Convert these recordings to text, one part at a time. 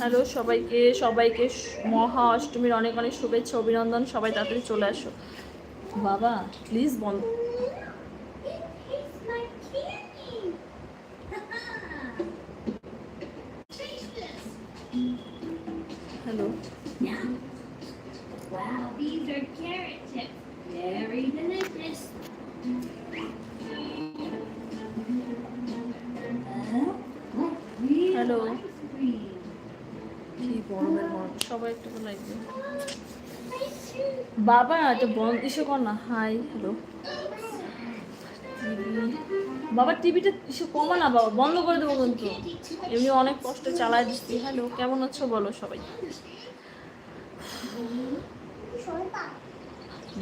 Hello, সবাইকে সবাইকে মহা অষ্টমীর অনেক অনেক শুভেচ্ছা, অভিনন্দন, সবাই তাড়াতাড়ি চলে আসো। বাবা প্লিজ বন্ধ সবাই একটু Ice বাবা এটা বন্ধ, ইসে কর না। হাই হ্যালো বাবা টিভিটা ইসে কমা না, বাবা, বন্ধ করে দেবো কিন্তু। এমনি অনেক কষ্টে চালায় দিচ্ছি। হ্যালো কেমন আছো বলো সবাই?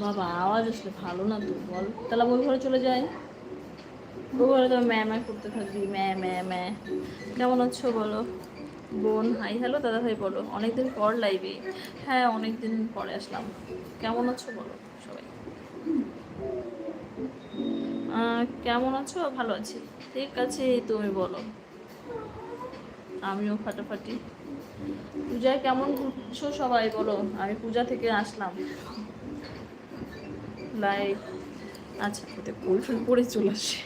বাবা, আওয়াজ আসলে ভালো না তো, বল। তাহলে ওই ঘরে চলে যাই। ওই ঘরে তো ম্যা ম্যা করতে থাকবি, ম্যা ম্যা ম্যা। কেমন আছো বলো? বোন হাই হ্যালো দাদা ভাই বলো। অনেকদিন পর লাইভে হ্যাঁ অনেকদিন পরে আসলাম। কেমন আছো, বলো সবাই? কেমন আছো? ভালো আছি। ঠিক আছে, তুমি বলো। আমিও ফাটাফাটি। পূজায় কেমন ঘুরছো সবাই, বলো? আমি পূজা থেকে আসলাম। লাইক আচ্ছা ফুল ফুল পরে চলে আসে।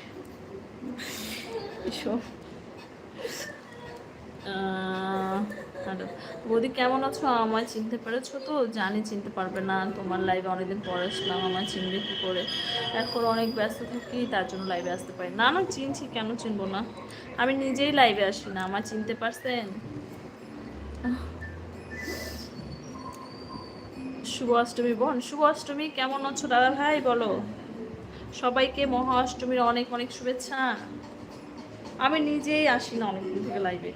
বৌদি কেমন আছো? আমায় চিনতে পেরেছ তো? জানি চিনতে পারবে না। তোমার লাইভে অনেকদিন পরে আসলাম, আমায় চিনবে কী করে? এখন অনেক ব্যস্ত থাকি, তার জন্য লাইভে আসতে পারি না। না চিনছি, কেন চিনবো না? আমি নিজেই লাইভে আসি না। আমার চিনতে পারছেন? শুভ অষ্টমী বোন, শুভ অষ্টমী, কেমন আছো দাদা ভাই? বলো। সবাইকে মহা অষ্টমীর অনেক অনেক শুভেচ্ছা। আমি নিজেই আসি না অনেকদিন থেকে লাইভে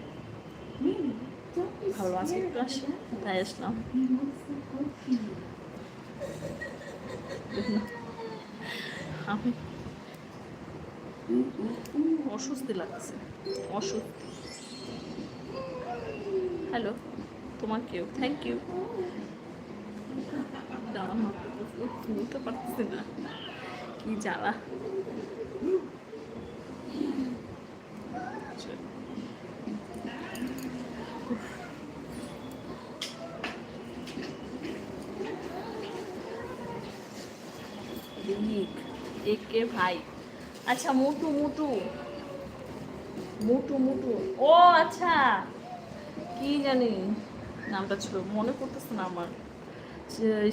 ভালো আছে একটু আসি. তাই আসলাম অস্বস্তি লাগছে অস্বস্তি হ্যালো তোমাকেও থ্যাংক ইউ বলতে পারতেছি না। কি জ্বালা দিক একে ভাই। আচ্ছা মুটু মুটু। মুটু মুটু। ও আচ্ছা। কি জানি নামটা ছিল, মনে পড়তেছে না আমার।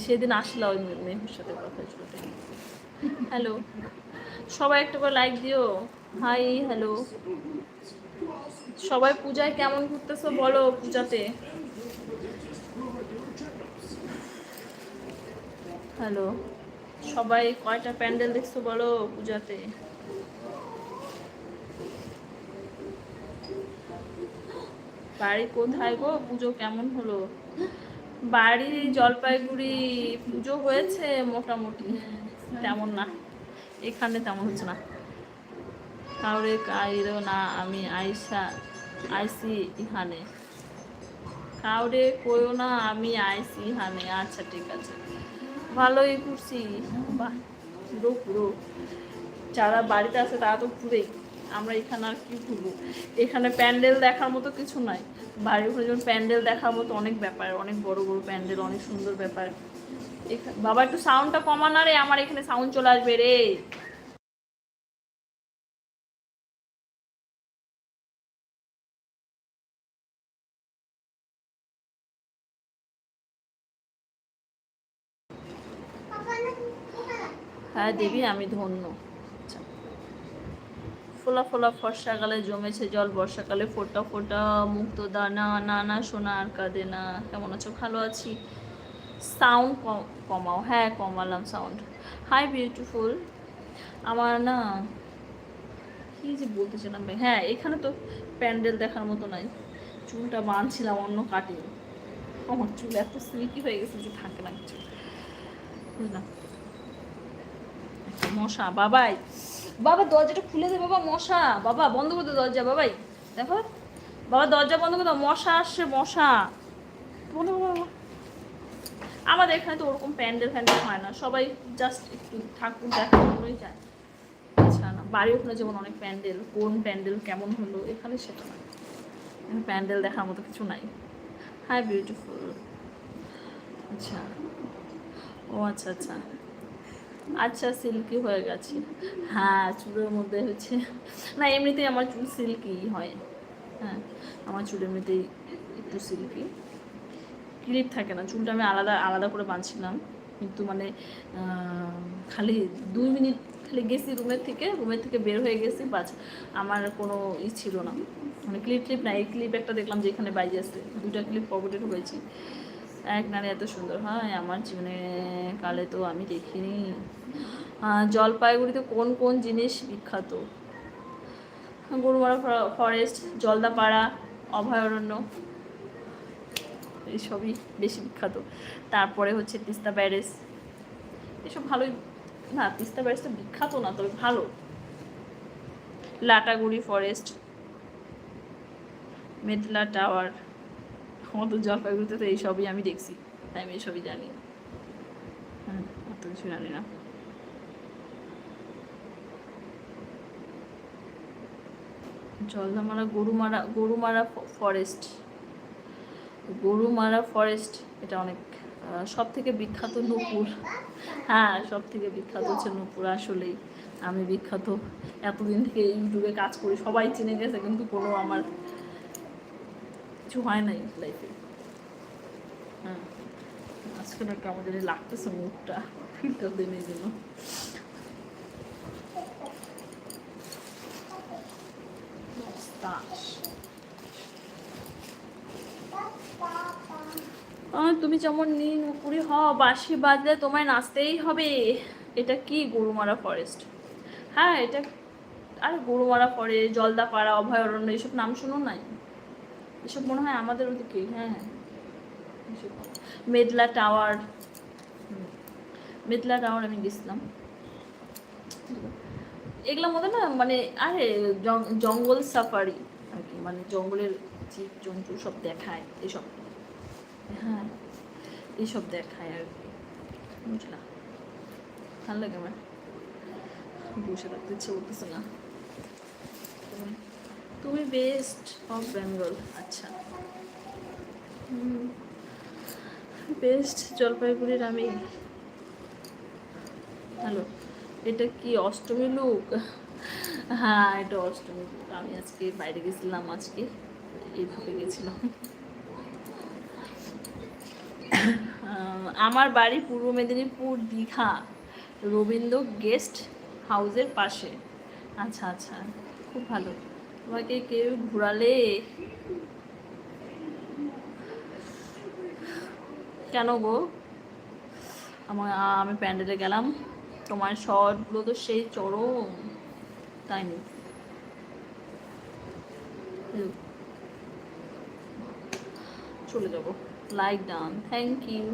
সেদিন আসলা ওই মেহুর সাথে কথা ছিল হ্যালো। সবাই একটা করে লাইক দিও। Hi hello. সবাই পূজায় কেমন ঘুরতেছো বলো পূজাতে? হ্যালো। সবাই কয়টা প্যান্ডেল দেখছ বলো পূজাতে? বাড়ি কোথায় গো? পুজো কেমন হলো? বাড়ি জলপাইগুড়ি পুজো হয়েছে মোটামুটি। তেমন না। এখানে তেমন হচ্ছে না। কাউরে কাইরো না, আমি আইসা আইসি ইহানে। কাউরে কইও না, আমি আইসি এখানে আচ্ছা ঠিক আছে। ভালোই ঘুরছি পুরো পুরো। যারা বাড়িতে আছে তারা তো ঘুরে, আমরা এখানে আর কি ঘুরবো? এখানে প্যান্ডেল দেখার মতো কিছু নাই। বাড়ির ঘরে যেমন প্যান্ডেল দেখার মতো অনেক ব্যাপার, অনেক বড় বড় প্যান্ডেল, অনেক সুন্দর ব্যাপার। বাবা, একটু সাউন্ডটা কমানা রে, আমার এখানে সাউন্ড চলে আসবে রে। হ্যাঁ দেবী আমি ধন্য। আচ্ছা। ফোলা ফোলা বর্ষাকালে জমেছে জল, বর্ষাকালে ফোটা ফোটা মুক্ত দানা নানা সোনা আর কাঁদে না। কেমন আছো? ভালো আছি। সাউন্ড কমাও। হ্যাঁ কমালাম সাউন্ড। High, beautiful. আমার না, কি যে বলতেছিলাম ভাই? হ্যাঁ এখানে তো প্যান্ডেল দেখার মতো নাই। চুলটা বাঁধছিলাম, অন্য কাটিং আমার চুল এত সিল্কি হয়ে গেছে যে থাকে না কিছু। বুঝলাম। মশা, বাবাই। বাবা, দরজাটা খুলে দে বাবা, মশা। বাবা, বন্ধ করে দরজা, বাবাই। দেখো, বাবা, দরজা বন্ধ করে দাও, মশা আসছে, মশা। বন্ধ বাবা। আমাদের এখানে তো ওরকম প্যান্ডেল ফ্যান্ডেল হয় না, সবাই জাস্ট একটু ঠাকুর দেখার জন্যই যায়। আচ্ছা না, বাড়ির ওখানে যেমন অনেক প্যান্ডেল, কোন প্যান্ডেল কেমন হলো, এখানে সেটা না। এখানে প্যান্ডেল দেখার মতো কিছু নাই। হাই বিউটিফুল আচ্ছা। ও আচ্ছা আচ্ছা। আচ্ছা সিল্কি হয়ে গেছে। হ্যাঁ চুলের মধ্যে হচ্ছে। না, এমনিতেই আমার চুল সিল্কি হয়। হ্যাঁ আমার চুল এমনিতেই একটু সিল্কি ক্লিপ থাকে না, চুলটা আমি আলাদা আলাদা করে বাঁধছিলাম। কিন্তু মানে খালি দুই মিনিট খালি গেছি রুমের থেকে রুমের থেকে বের হয়ে গেছি বাস আমার কোনো ই ছিল না। মানে ক্লিপ ক্লিপ না এই ক্লিপ একটা দেখলাম যে এখানে বাইরে আসছে দুটা ক্লিপ পকেটে ঢুকেছি। এক নারী এত সুন্দর হয়, আমার জীবনে কালে তো আমি দেখিনি। জলপাইগুড়িতে কোন কোন জিনিস বিখ্যাত? গরুমারা ফরেস্ট জলদাপাড়া, অভয়ারণ্য, এইসবই বেশি বিখ্যাত। তারপরে হচ্ছে তিস্তা ব্যারেজ এসব ভালোই না, তিস্তা ব্যারেজ তো বিখ্যাত না, তবে ভালো। লাটাগুড়ি ফরেস্ট মেদলা টাওয়ার আমাদের জলপাইগুড়িতে তো এইসবই আমি দেখছি। তাই আমি এইসবই জানি। হ্যাঁ অত কিছু জানি না। জলদামারা গরুমারা গরুমারা ফরেস্ট গরুমারা ফরেস্ট এটা অনেক সব থেকে বিখ্যাত নূপুর। হ্যাঁ সব থেকে বিখ্যাত হচ্ছে নূপুর আসলেই। আমি বিখ্যাত। এতদিন থেকে ইউটিউবে কাজ করি, সবাই চিনে গেছে, কিন্তু কোনো আমার কিছু হয় নাই লাইফে হ্যাঁ আজকে না কেমন লাগতেছে মুখটা ফিল্টার দিনের জন্য তুমি যেমন নীল উপরি হ বাঁশি বাজলে তোমায় নাচতেই হবে। এটা কি গরুমারা ফরেস্ট হ্যাঁ এটা আর গরুমারা ফরেস্ট জলদাপাড়া অভয়ারণ্য এসব নাম শুনো নাই? এসব মনে হয় আমাদের ওদিকে হ্যাঁ হ্যাঁ। মেদলা টাওয়ার। মেদলা টাওয়ার আমি গেছিলাম। এগুলোর মধ্যে না মানে আরে জঙ্গল সাফারি আর কি মানে জঙ্গলের জীব জন্তু সব দেখায়, এসব। হ্যাঁ এইসব দেখায় আর কি। বুঝলাম ভালো লাগে আমার। বসে থাকতে ইচ্ছে করতেছে না। তুমি বেস্ট অফ বেঙ্গল আচ্ছা। বেস্ট জলপাইগুড়ির আমি। হ্যালো, এটা কি অষ্টমী লুক হ্যাঁ এটা অষ্টমী লুক আমি আজকে বাইরে গেছিলাম, আজকে এইভাবে গেছিলাম। আমার বাড়ি পূর্ব মেদিনীপুর দীঘা, রবীন্দ্র গেস্ট হাউসের পাশে। আচ্ছা আচ্ছা খুব ভালো। তোমাকে কেউ ঘোরালে? কেন গো? আমার, আমি প্যান্ডেলে গেলাম। তোমার শর্টগুলো তো সেই চরম। তাই নি? চলে যাব। লাইক ডান থ্যাংক ইউ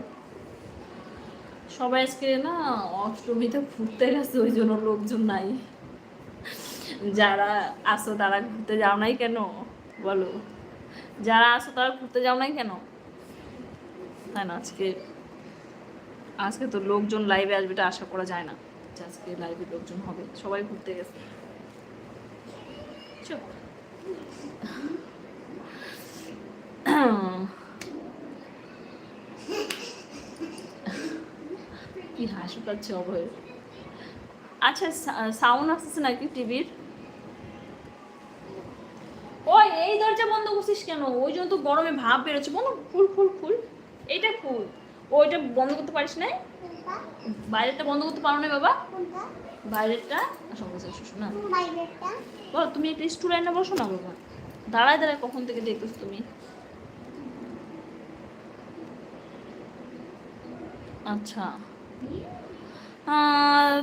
সবাই আজকে না অষ্টমীতে ঘুরতে গেছে, ওই জন্য লোকজন নাই। যারা আসো তারা ঘুরতে যাও নাই কেন? বলো। যারা আসো তারা ঘুরতে যাও নাই কেন? তাই না, আজকে আজকে তো লোকজন লাইভে আসবে এটা আশা করা যায় না আজকে লাইভে লোকজন হবে। সবাই ঘুরতে গেছে। কি হাসি পাচ্ছে অভয়। আচ্ছা সাউন্ড আসতেছে নাকি টিভির? ওই, এই দরজা বন্ধ করছিস কেন? ওই জন্য তো গরমে ভাব বেরোচ্ছে। বন্ধ ফুল ফুল ফুল এইটা ফুল ওইটা বন্ধ করতে পারিস না বাইরেরটা বন্ধ করতে পারো না বাবা? বাইরেরটা? না বলো, তুমি একটা স্টুডেন্টে বসো না বাবা। দাঁড়ায় দাঁড়ায় কখন থেকে দেখতেছো তুমি? আচ্ছা।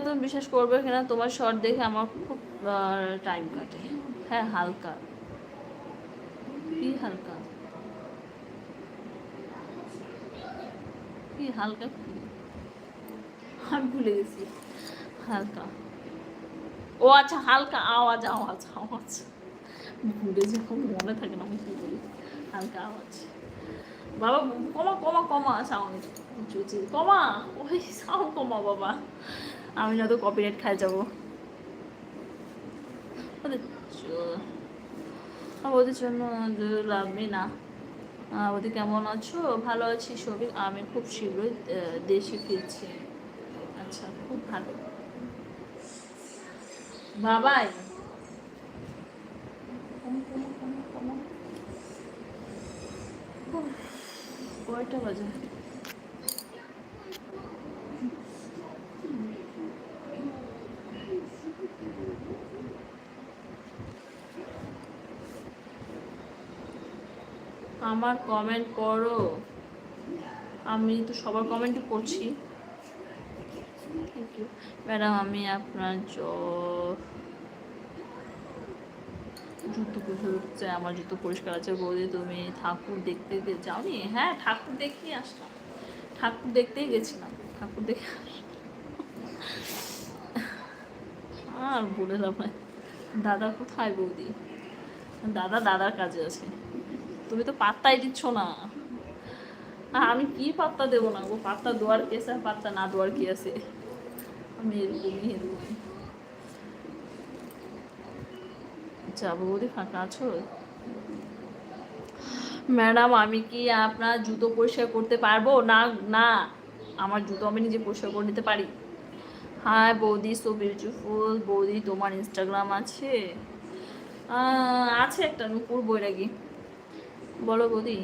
তুমি বিশ্বাস করবে কিনা, তোমার শর্ট দেখে আমার খুব টাইম কাটে। হ্যাঁ হালকা। কি হালকা? কি হালকা? আমি ভুলে গেছি। হালকা। ও আচ্ছা হালকা। আওয়াজ আওয়াজ আওয়াজ। ভুলে যখন মনে থাকে না আমি কি বলি। হালকা আওয়াজ। বাবা কমা কমা কমা সাউন্ড। চুচি কমা ওই সাউন্ড কমা বাবা। আমি না তো কপিরাইট খাই যাব। ওদের জন্য লাগবে না। আহ, ওদের কেমন আছো? ভালো আছি সবিক আমি খুব শীঘ্রই দেশে ফিরছি। আচ্ছা খুব ভালো। বাবাই কমো, কমো, কমো, কমো। উফ, কয়টা বাজে? আমার কমেন্ট করো আমি তো সবার কমেন্টই করছি থ্যাংক ইউ ম্যাডাম আমি আপনার জ জুতো পুজো হচ্ছে আমার জুতো পরিষ্কার আছে, বৌদি তুমি ঠাকুর দেখতে গে- যাওনি? হ্যাঁ ঠাকুর দেখেই আসলাম। ঠাকুর দেখতেই গেছিলাম। ঠাকুর দেখে আর বলে লাভ দাদা কোথায় বৌদি? দাদা দাদার কাজে আছে। তুমি তো পাত্তাই দিচ্ছ না। আমি কি পাত্তা দেবো না ও পাত্তা দেওয়ার কি আছে পাত্তা না দেওয়ার কি আছে? আমি এরকমই এরকমই। যাব বৌদি ফাঁকা আছো? ম্যাডাম, আমি কি আপনার জুতো পরিষ্কার করতে পারব? না না, আমার জুতো আমি নিজে পরিষ্কার করে নিতে পারি। হাই বৌদি সো বিউটিফুল বৌদি, তোমার ইনস্টাগ্রাম আছে? আছে একটা নুপুর বৈরাগী বলো বৌদি।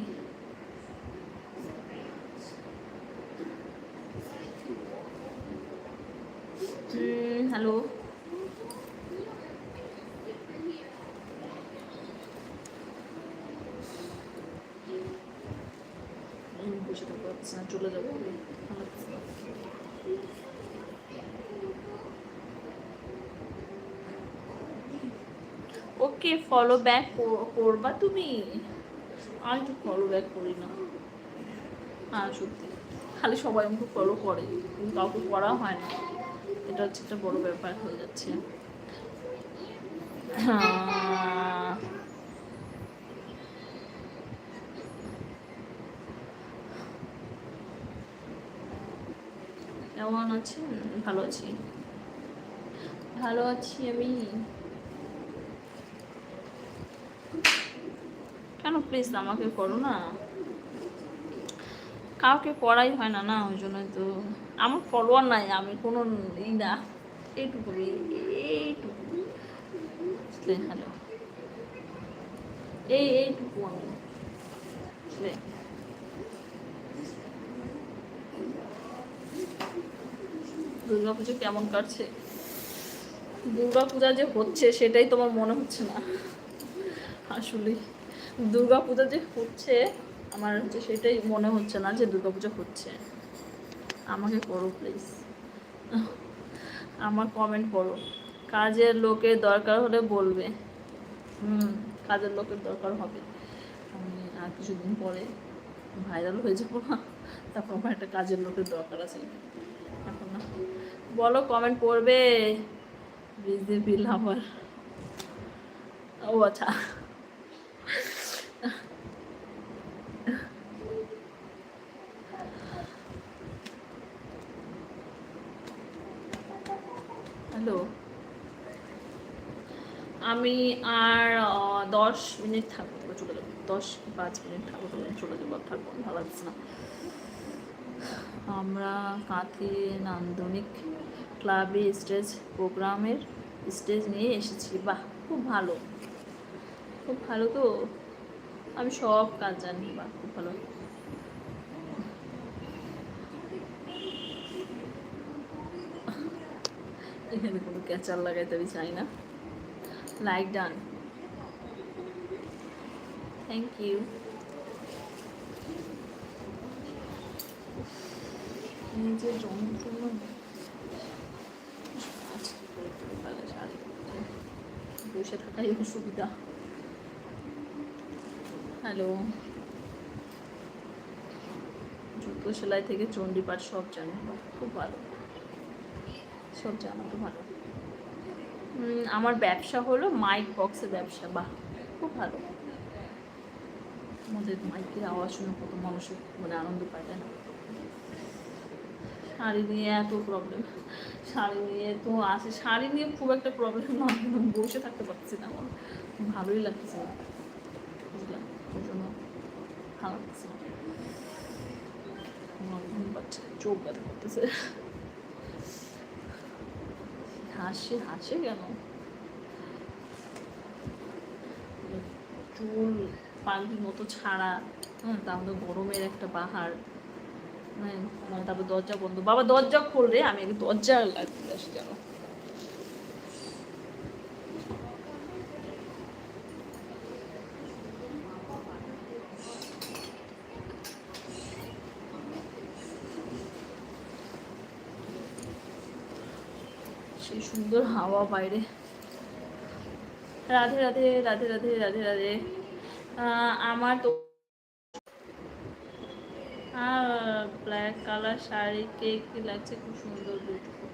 হ্যালো বসে থাকতে পারছি না চলে যাব। ওকে ফলো ব্যাক করবা তুমি? আমি তো ফলো ব্যাক করি না। হ্যাঁ সত্যি। খালি সবাই আমাকে ফলো করে, কিন্তু কাউকে করা হয় না। এটা হচ্ছে একটা বড় ব্যাপার হয়ে যাচ্ছে। হ্যাঁ। কেমন আছেন ভালো আছি। ভালো আছি আমি। কেন প্লিজ আমাকে করো না? কাউকে করাই হয় না না? ওই জন্য তো। আমার ফলোয়ার নাই, আমি কোনো ই না। এইটুকু এইটুকু হ্যালো এই, এইটুকু আমি। বুঝলে দুর্গা পুজো কেমন কাটছে? দুর্গা পূজা যে হচ্ছে সেটাই তোমার মনে হচ্ছে না? আসলে দুর্গা পূজা যে হচ্ছে, আমার হচ্ছে সেটাই মনে হচ্ছে না যে দুর্গা পূজা হচ্ছে। আমাকে করো প্লিজ আমার কমেন্ট করো। কাজের লোকের দরকার হলে বলবে। হুম, কাজের লোকের দরকার হবে। আমি আর কিছুদিন পরে ভাইরাল হয়ে যাব না। তারপর আমার একটা কাজের লোকের দরকার আছে। বলো কমেন্ট করবে। বিজেপি লাভার ও আচ্ছা। হ্যালো আমি আর দশ মিনিট থাকব, চলে যাব। দশ পাঁচ মিনিট থাকব, চলে যাব থাকব, ভালো লাগছে না। আমরা কাঁথি নান্দনিক ক্লাবে স্টেজ প্রোগ্রামের স্টেজ নিয়ে এসেছি। বাহ, খুব ভালো। খুব ভালো তো। আমি সব কাজ জানি। বাহ, খুব ভালো। এখানে কোনো ক্যাচার লাগাইতে আমি চাই না। Like done. Thank you. নিজের যন্ত্রণা আচ্ছা, করে করে পারলে শাড়ি পরতে। বসে থাকাই অসুবিধা। হ্যালো জুতো সেলাই থেকে চণ্ডীপাঠ সব জানি। খুব ভালো। সব জানা তো ভালো। আমার ব্যবসা হলো মাইক বক্সের ব্যবসা। বাহ, খুব ভালো। আমাদের মাইকের আওয়াজ শুনে কত মানুষের মানে আনন্দ পায় না? শাড়ি নিয়ে এত প্রবলেম শাড়ি নিয়ে, তো আছে শাড়ি নিয়ে খুব একটা প্রবলেম কিন্তু বসে থাকতে পারছি না, আমার ভালোই লাগছে না ওই জন্য ভালো লাগছে চোখ ব্যথা করতেছে। হাসি, হাসে কেন? চুল পাখির মতো ছাড়া হ্যাঁ তাহলে গরমের একটা বাহার মানে তারপর দরজা বন্ধ। বাবা, দরজা খুললে আমি আগে দরজা লাগতে আসি সেই সুন্দর হাওয়া বাইরে রাধে রাধে রাধে রাধে রাধে রাধে। আমার তো ব্ল্যাক কালার শাড়ি কে কি লাগছে? খুব সুন্দর বিউটিফুল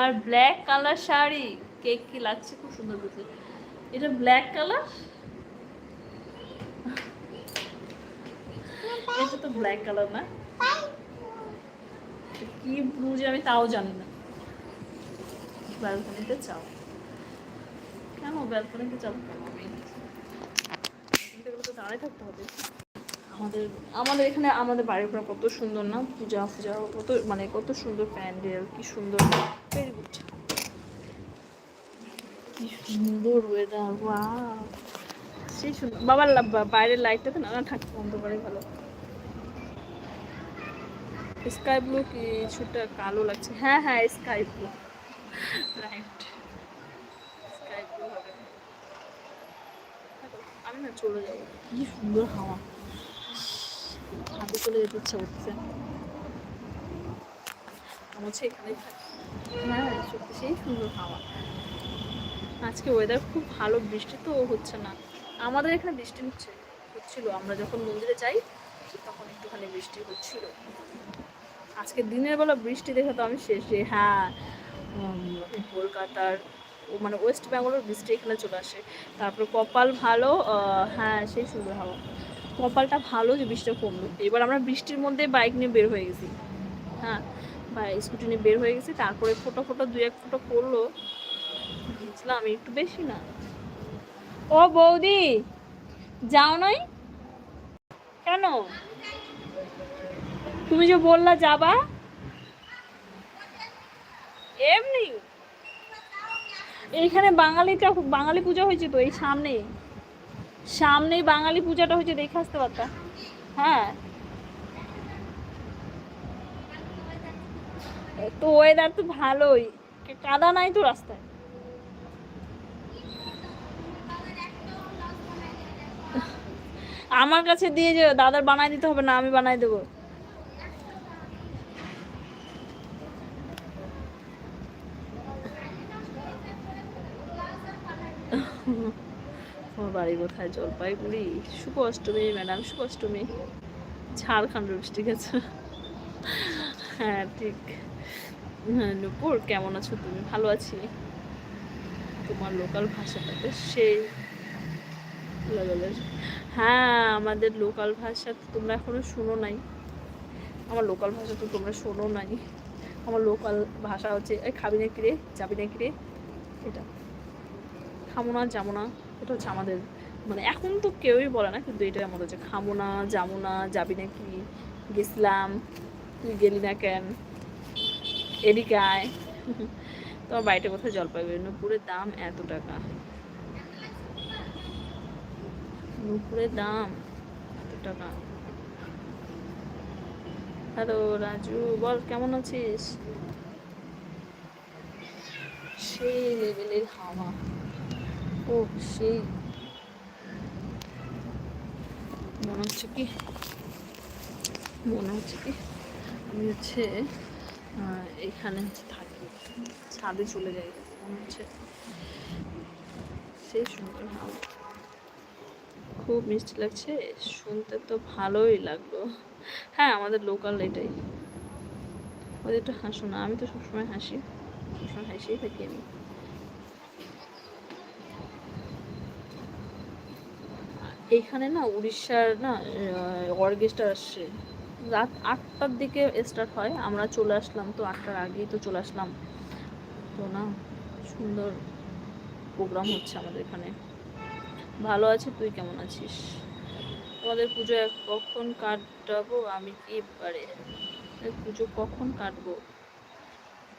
আর ব্ল্যাক কালার শাড়ি কে কি লাগছে? খুব সুন্দর বিউটিফুল এটা ব্ল্যাক কালার এটা তো ব্ল্যাক কালার না। কি ব্লুজ আমি তাও জানি না। ব্যালকনিতে চাও। কেন ব্যালকনিতে চাও? কেন আমি তো দাঁড়ায় থাকতে হবে। আমাদের আমাদের এখানে, আমাদের বাড়ির ঘর কত সুন্দর না? পূজা পূজা কত মানে কত সুন্দর প্যান্ডেল, কি সুন্দর। ভেরি গুড কি সুন্দর ওয়েদার ওয়া সেই সুন্দর বাবার বাইরের লাইটটা তো না থাকতে বন্ধ করে ভালো। স্কাই ব্লু কিছুটা কালো লাগছে? হ্যাঁ হ্যাঁ sky blue right sky blue হবে। আমি না চলে যাব। কি সুন্দর হাওয়া। হাতে চলে যেতে ইচ্ছা করছে। হচ্ছে এখানেই হ্যাঁ সত্যি সেই সুন্দর হাওয়া। আজকে ওয়েদার খুব ভালো, বৃষ্টি তো হচ্ছে না। আমাদের এখানে বৃষ্টি হচ্ছে, হচ্ছিল। আমরা যখন মন্দিরে যাই, তখন একটুখানি বৃষ্টি হচ্ছিল। আজকে দিনের বেলা বৃষ্টি দেখে তো আমি শেষে হ্যাঁ কলকাতার, ও মানে ওয়েস্ট বেঙ্গলের বৃষ্টি এখানে চলে আসে। তারপরে কপাল ভালো হ্যাঁ সেই সুন্দর হাওয়া। কপালটা ভালো যে বৃষ্টিটা কমলো। এবার আমরা বৃষ্টির মধ্যে বাইক নিয়ে বের হয়ে গেছি। হ্যাঁ বা স্কুটি নিয়ে বের হয়ে গেছি। তারপরে ফটো ফটো দুই এক ফটো করল। বুঝলাম একটু বেশি না। ও বৌদি, যাও নাই? কেন? তুমি যে বললা যাবা? এমনি? এইখানে বাঙালিটা, বাঙালি পূজা হয়েছে তো, এই সামনে। সামনেই বাঙালি পূজাটা হচ্ছে দেখে আসতে পারতাম হ্যাঁ। তো ওয়েদার তো ভালোই। কাদা নাই তো রাস্তায়। আমার কাছে দিয়ে যে দাদার বানাই দিতে হবে না, আমি বানাই দেবো আমার বাড়ি কোথায়? জলপাইগুড়ি। শুভ অষ্টমী ম্যাডাম শুভ অষ্টমী ঝাড়খণ্ড ঠিক আছে হ্যাঁ ঠিক। হ্যাঁ নুপুর, কেমন আছো তুমি? ভালো আছি। তোমার লোকাল ভাষাটাতে সেই। হ্যাঁ আমাদের লোকাল ভাষা তোমরা এখনও শোনো নাই। আমার লোকাল ভাষা তো তোমরা শোনো নাই। আমার লোকাল ভাষা হচ্ছে, এই খাবি না কিরে যাবি না কিরে এটা। খামো না, যাব না। এটা হচ্ছে আমাদের মানে এখন তো কেউই বলে না, কিন্তু এটা আমাদের হচ্ছে খামো না যাব না যাবি নাকি? গেছিলাম, তুই গেলি না কেন? এদিকে আয়। তোমার বাড়িটা কোথায়? জলপাইগুড়ি নূপুরের দাম এত টাকা। নূপুরের দাম এত টাকা। হ্যালো, রাজু, বল, কেমন আছিস? সেই লেভেলের হাওয়া। ও, সেই। মনে হচ্ছে কি? মনে হচ্ছে কি? আমি হচ্ছে এখানে হচ্ছে থাকি। ছাদে চলে যাই, মনে হচ্ছে। সেই সুন্দর হাওয়া খুব মিষ্টি লাগছে, শুনতে তো ভালোই লাগল। হ্যাঁ আমাদের লোকাল এটাই। ওদের একটু হাসো না, আমি তো সবসময় হাসি। সবসময় হাসিই থাকি আমি। এইখানে না উড়িষ্যার না অর্কেস্ট্রা আসছে রাত আটটার দিকে স্টার্ট হয়, আমরা চলে আসলাম তো, আটটার আগেই তো চলে আসলাম। তো না, সুন্দর প্রোগ্রাম হচ্ছে আমাদের এখানে। ভালো আছি, তুই কেমন আছিস? তোমাদের পুজো কখন কাটাবো, আমি পারে? পুজো কখন কাটবো?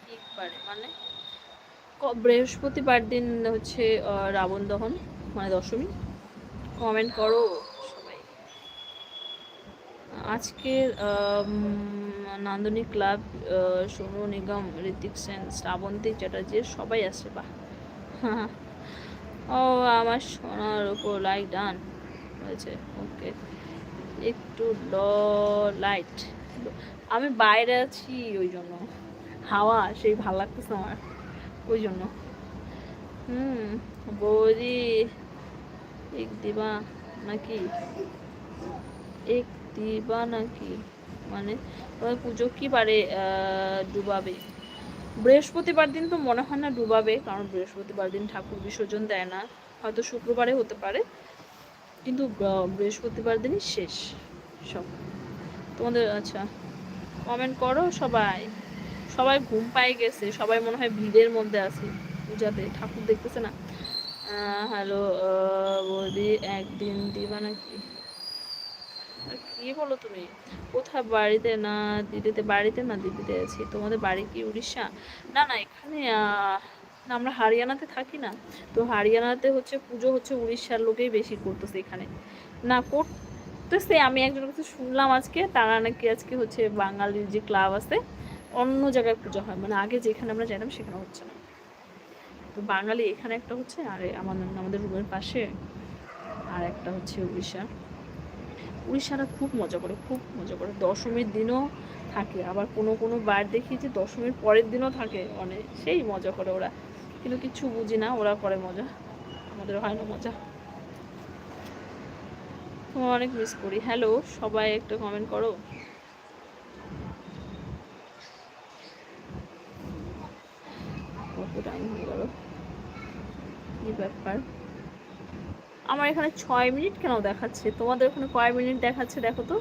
কি পারে? মানে বৃহস্পতিবার দিন হচ্ছে রাবণ দহন মানে দশমী। কমেন্ট করো সবাই। আজকের আম, নান্দনিক ক্লাব সোনু নিগম ঋতিক সেন শ্রাবন্তী চ্যাটার্জি সবাই আসে বা ও আমার সোনার উপর লাইক ডান হয়েছে ওকে একটু ল লাইট আমি বাইরে আছি ওই জন্য। হাওয়া সেই ভালো লাগতেছে আমার ওই জন্য। হুম বৌদি। এক দিবা নাকি? এক দিবা নাকি? মানে তোমার পুজো কি আহ, ডুবাবে? বৃহস্পতিবার দিন তো মনে হয় না ডুবাবে কারণ বৃহস্পতিবার দিন ঠাকুর বিসর্জন দেয় না। হয়তো শুক্রবারে হতে পারে কিন্তু বৃহস্পতিবার দিনই শেষ সব। তোমাদের আচ্ছা কমেন্ট করো সবাই। সবাই ঘুম পাই গেছে সবাই মনে হয় ভিড়ের মধ্যে আছে। পূজাতে ঠাকুর দেখতেছে না। হ্যালো বৌদি একদিন দিবা নাকি? কি বলো তুমি? কোথায় বাড়িতে না দিদিতে বাড়িতে না দিদিতে আছি? তোমাদের বাড়ি কি উড়িষ্যা? না না এখানে না আমরা হারিয়ানাতে থাকি না। তো হারিয়ানাতে হচ্ছে পুজো হচ্ছে উড়িষ্যার লোকেই বেশি করতেছে এখানে। না করতেছে আমি একজনের কাছে শুনলাম আজকে তারা নাকি আজকে হচ্ছে বাঙালির যে ক্লাব আছে অন্য জায়গায় পুজো হয়। মানে আগে যেখানে আমরা যেতাম সেখানে হচ্ছে না। তো বাঙালি এখানে একটা হচ্ছে, আর আমাদের আমাদের রুমের পাশে আর একটা হচ্ছে উড়িষ্যা। উড়িষ্যারা খুব মজা করে, খুব মজা করে। দশমীর দিনও থাকে, আবার কোনো কোনো বার দেখি যে দশমীর পরের দিনও থাকে অনেক সেই মজা করে ওরা। কিন্তু কিছু বুঝি না, ওরা করে মজা। আমাদের হয় না মজা। তোমার অনেক মিস করি। হ্যালো সবাই একটা কমেন্ট করো। কত টাইম হয়ে গেল কি ব্যাপার? আমার এখানে ছয় মিনিট কেন দেখাচ্ছে? তোমাদের ওখানে কয় মিনিট দেখাচ্ছে দেখো তো?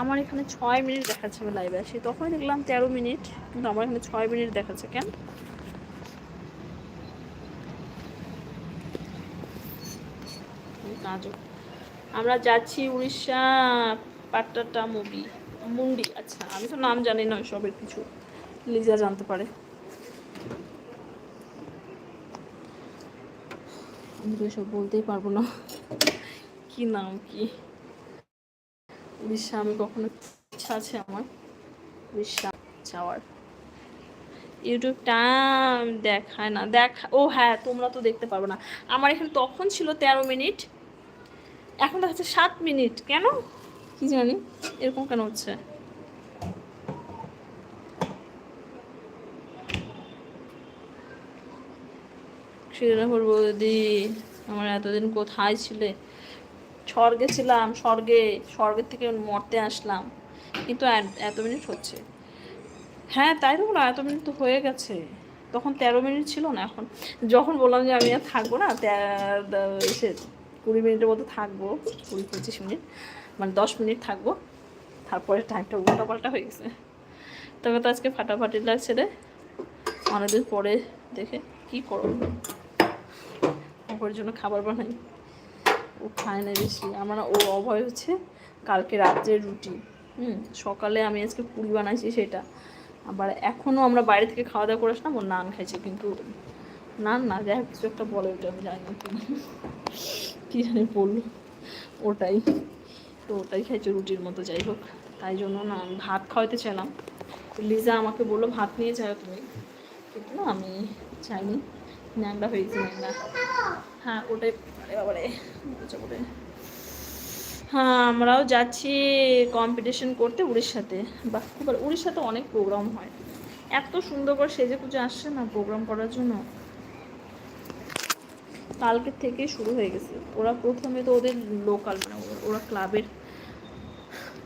আমার এখানে ছয় মিনিট দেখাচ্ছে আমি লাইভে আসি। তখন দেখলাম তেরো মিনিট, কিন্তু আমার এখানে ছয় মিনিট দেখাচ্ছে, কেন? আমরা যাচ্ছি উড়িষ্যা পাট্টাটা মুভি মুন্ডি। আচ্ছা আমি তো নাম জানি না সবের কিছু। লিজা জানতে পারে। আমি তো এসব বলতেই পারব না। কি নাম কি? উড়িষ্যা আমি কখনো ইচ্ছা আছে আমার। উড়িষ্যা যাওয়ার। ইউটিউব টাইম দেখায় না। দেখা, ও হ্যাঁ তোমরা তো দেখতে পারবে না। আমার এখানে তখন ছিল তেরো মিনিট। এখন দেখাচ্ছে সাত মিনিট। কেন? কি জানি। এরকম কেন হচ্ছে? শ্রীরামপুর বৌদি আমার এতদিন কোথায় ছিলে? স্বর্গে ছিলাম, স্বর্গে, স্বর্গের থেকে মরতে আসলাম। কিন্তু এত মিনিট হচ্ছে। হ্যাঁ তাই তো বলো, এত মিনিট তো হয়ে গেছে। তখন তেরো মিনিট ছিল না এখন? যখন বললাম যে আমি আর থাকব না এসে কুড়ি মিনিটের মতো থাকব, কুড়ি, পঁচিশ মিনিট মানে দশ মিনিট থাকব। তারপরে টাইমটা উল্টাপাল্টা হয়ে গেছে। তবে তো আজকে ফাটাফাটি লাগছে রে। অনেকদিন পরে দেখে কি করো ওর জন্য খাবার বানাই। ও খায় না বেশি। আমার ও অভয় হচ্ছে কালকে রাত্রের রুটি। হুম, সকালে আমি আজকে পুরি বানাইছি সেটা। আবার এখনও আমরা বাইরে থেকে খাওয়া দাওয়া করে আসলাম, ও নান খাইছে কিন্তু নান না, যাই হোক, কিছু একটা বলে ওটা, আমি জানি না। কী জানি বলল। ওটাই। তো ওটাই খাইছে রুটির মতো, যাই হোক। তাই জন্য না আমি ভাত খাওয়াতে চাইলাম। লিজা আমাকে বলল, ভাত নিয়ে যাও তুমি। কিন্তু না আমি চাইনি। ন্যাংরা হয়েছি ন্যাংরা হ্যাঁ ওটাই আরে বাবারে পড়ে হ্যাঁ আমরাও যাচ্ছি কম্পিটিশন করতে উড়িষ্যাতে। বা খুব উড়িষ্যাতে অনেক প্রোগ্রাম হয়। এত সুন্দর করে সেজে পুজো আসছে না প্রোগ্রাম করার জন্য? কালকে থেকে শুরু হয়ে গেছে। ওরা প্রথমে তো ওদের লোকাল মানে ওরা- ওরা ক্লাবের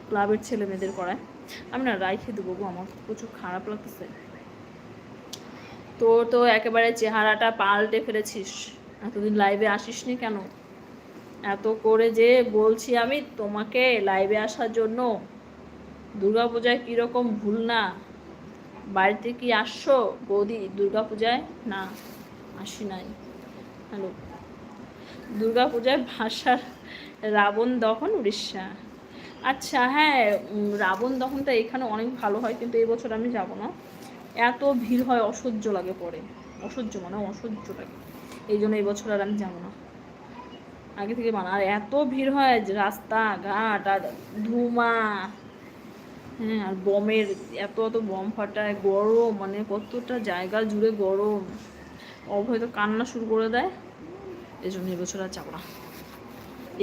ক্লাবের ছেলে মেয়েদের করায়। আমি না রাইখে দেবো গো, আমার প্রচুর খারাপ লাগতেছে। তোর তো একেবারে চেহারাটা পাল্টে ফেলেছিস। এতদিন লাইভে আসিস নি কেন? এত করে যে বলছি আমি তোমাকে লাইভে আসার জন্য। দুর্গাপূজায় কীরকম ভুল না? বাড়িতে কি আসছো? বৌদি, দুর্গাপূজায়? না, আসি নাই। হ্যালো। দুর্গাপূজায় ভাষার রাবণ দহন উড়িষ্যা। আচ্ছা হ্যাঁ রাবণ দহনটা এখানে অনেক ভালো হয়, কিন্তু এবছর আমি যাব না। এত ভিড় হয়, অসহ্য লাগে পরে। অসহ্য মানে অসহ্য লাগে। এই জন্য এই বছর আর আমি যাব না। আগে থেকে বানা আর এত ভিড় হয় রাস্তা, ঘাট, আর ধুমা। হ্যাঁ আর বমের এত এত বম ফাটায়, গরম মানে কতটা জায়গা জুড়ে গরম। অভয় তো কান্না শুরু করে দেয়। এই জন্য এবছর আর যাব না।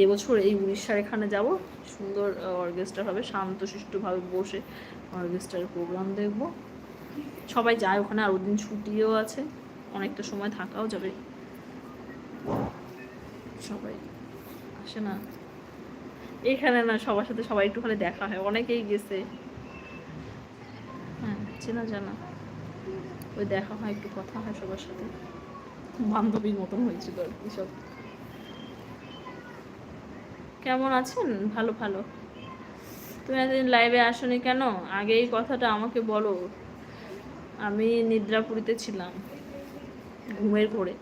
এবছর এই উড়িষ্যার এখানে যাব। সুন্দর অর্কেস্ট্রা হবে শান্তশিষ্টভাবে বসে অর্কেস্ট্রার প্রোগ্রাম দেখব। সবাই যায় ওখানে, আর ওদিন ছুটিও আছে। অনেকটা সময় থাকাও যাবে। সবাই আসে না। এখানে না, সবার সাথে সবাই একটু খালি দেখা হয়। অনেকেই গেছে। হ্যাঁ চেনা জানা। ওই দেখা হয়, একটু কথা হয় সবার সাথে। বান্ধবীর মতন হয়েছিল আর কি সব। কেমন আছেন? ভালো ভালো। তুমি এতদিন লাইভে আসনি কেন? আগে এই কথাটা আমাকে বলো। আমি নিদ্রাপুরীতে ছিলাম, ঘুমের পরে।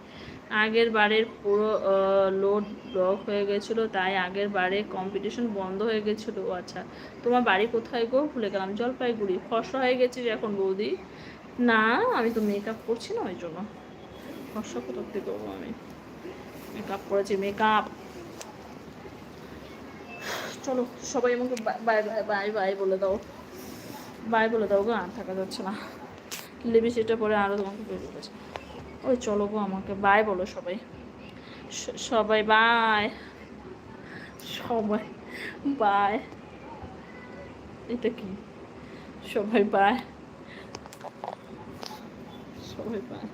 আগের বারের পুরো লোড ব্লক হয়ে গেছিল, তাই আগের বারে কম্পিটিশন বন্ধ হয়ে গেছিল। আচ্ছা তোমার বাড়ি কোথায় গো? ভুলে গেলাম, জলপাইগুড়ি। ফর্সা হয়ে গেছিস এখন বৌদি? না, আমি তো মেকআপ করছি না ওই জন্য। ফর্সা কোথা থেকে করব আমি? মেকআপ করেছি মেকআপ চলো, সবাই আমাকে বাই বাই বাই বাই বলে দাও। বাই বলে দাও গো, আর থাকা যাচ্ছে না। লিপস্টিকটা পরে আরও তোমাকে বেরিয়ে গেছে ওই চলো গো আমাকে বাই বলো সবাই। সবাই বাই সবাই বাই এটা কি? সবাই বাই সবাই বাই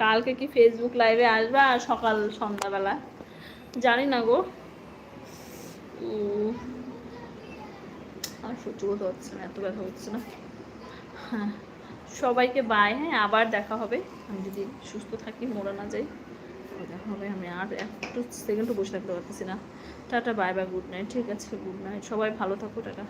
কালকে কি ফেসবুক লাইভে আসবা সকাল সন্ধ্যাবেলা? জানি না গো। আর সহ্য করতে হচ্ছে না, এত ব্যথা হচ্ছে না। হ্যাঁ সবাইকে বাই হ্যাঁ আবার দেখা হবে। আমি যদি সুস্থ থাকি মোড়া না যাই, দেখা হবে। আমি আর একটু সেকেন্ডও বসে থাকতে পারতেছি না। Tata bye bye good night ঠিক আছে গুড নাইট সবাই ভালো থাকো, টাটা।